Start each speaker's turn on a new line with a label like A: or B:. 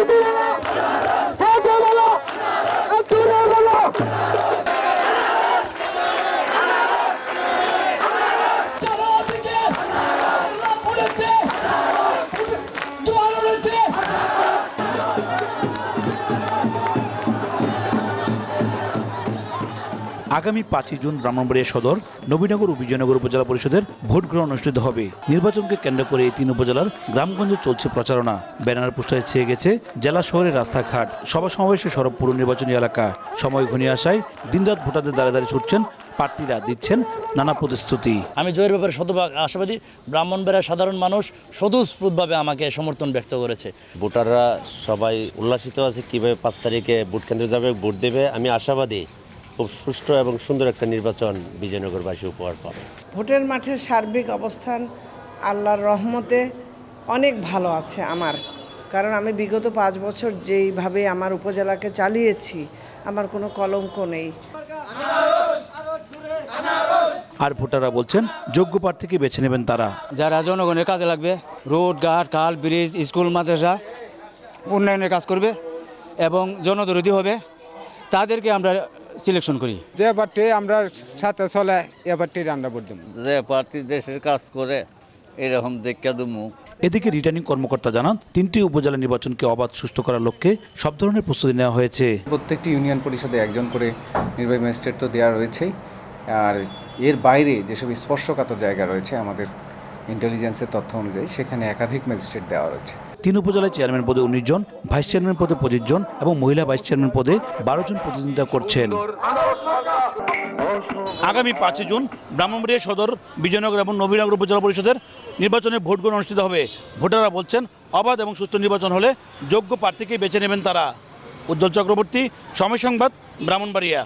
A: 一点了。আগামী পাঁচই জুন ব্রাহ্মণবাড়িয়া সদর নবীনগর ও বিজয়নগর উপজেলা পরিষদের ভোট গ্রহণ অনুষ্ঠিত হবে। নির্বাচনকে কেন্দ্র করে এই তিন উপজেলার গ্রামগঞ্জে চলছে প্রচারণা। ব্যানার পোস্টারে ছেয়ে গেছে জেলা শহরের রাস্তাঘাট সভা সমাবেশে সরব পুরো নির্বাচনী এলাকা। সময় ঘনিয়ে আসায় দিনরাত ভোটারদের দাঁড়িয়ে দাঁড়িয়ে ছুটছেন প্রার্থীরা দিচ্ছেন নানা প্রতিশ্রুতি।
B: আমি জয়ের ব্যাপারে শতভাগ আশাবাদী ব্রাহ্মণবাড়িয়ার সাধারণ মানুষ স্বতঃস্ফূর্তভাবে আমাকে সমর্থন ব্যক্ত করেছে।
C: ভোটাররা সবাই উল্লাসিত আছে কীভাবে পাঁচ তারিখে ভোট কেন্দ্রে যাবে ভোট দেবে আমি আশাবাদী। খুব সুষ্ঠু এবং সুন্দর একটা নির্বাচন বিজয়নগরবাসী উপহার পাবে।
D: ভোটের মাঠের সার্বিক অবস্থান আল্লাহর রহমতে অনেক ভালো আছে আমার। কারণ আমি বিগত পাঁচ বছর যেইভাবে আমার উপজেলাকে চালিয়েছি আমার কোনো কলঙ্ক নেই।
A: আর ভোটাররা বলছেন যোগ্য প্রার্থীকে বেছে নেবেন তারা।
E: যারা জনগণের কাজে লাগবে রোড ঘাট খাল ব্রিজ স্কুল মাদ্রাসা উন্নয়নের কাজ করবে এবং জনদরদি হবে তাদেরকে আমরা সিলেকশন করি।
F: যে পার্টি আমরা সাথে চলে এ পার্টির আমরা ভোট দেবো।
G: যে পার্টি দেশের কাজ করে এরকম দেখা দুমু
A: এদিকে রিটার্নিং কর্মকর্তা জানান তিনটি উপজেলা নির্বাচনকে অবাধ সুষ্ঠু করার লক্ষ্যে সব ধরনের প্রস্তুতি নেওয়া হয়েছে।
H: প্রত্যেকটি ইউনিয়ন পরিষদে একজন করে নির্বাহী ম্যাজিস্ট্রেট তো দেওয়া রয়েছেই আর এর বাইরে যেসব স্পর্শকাতর জায়গা রয়েছে আমাদের ইন্টেলিজেন্সের তথ্য অনুযায়ী সেখানে একাধিক ম্যাজিস্ট্রেট দেওয়া রয়েছে।
A: তিন উপজেলায় চেয়ারম্যান পদে উনিশ জন ভাইস চেয়ারম্যান পদে পঁচিশ জন এবং মহিলা ভাইস চেয়ারম্যান পদে বারো জন প্রতিদ্বন্দ্বিতা করছেন। আগামী পাঁচই জুন ব্রাহ্মণবাড়িয়া সদর, বিজয়নগর এবং নবীনগর উপজেলা পরিষদের নির্বাচনে ভোট গ্রহণ অনুষ্ঠিত হবে। ভোটাররা বলছেন, অবাধ এবং সুষ্ঠু নির্বাচন হলে যোগ্য প্রার্থীকে বেছে নেবেন তারা। উজ্জ্বল চক্রবর্তী, সময় সংবাদ, ব্রাহ্মণবাড়িয়া।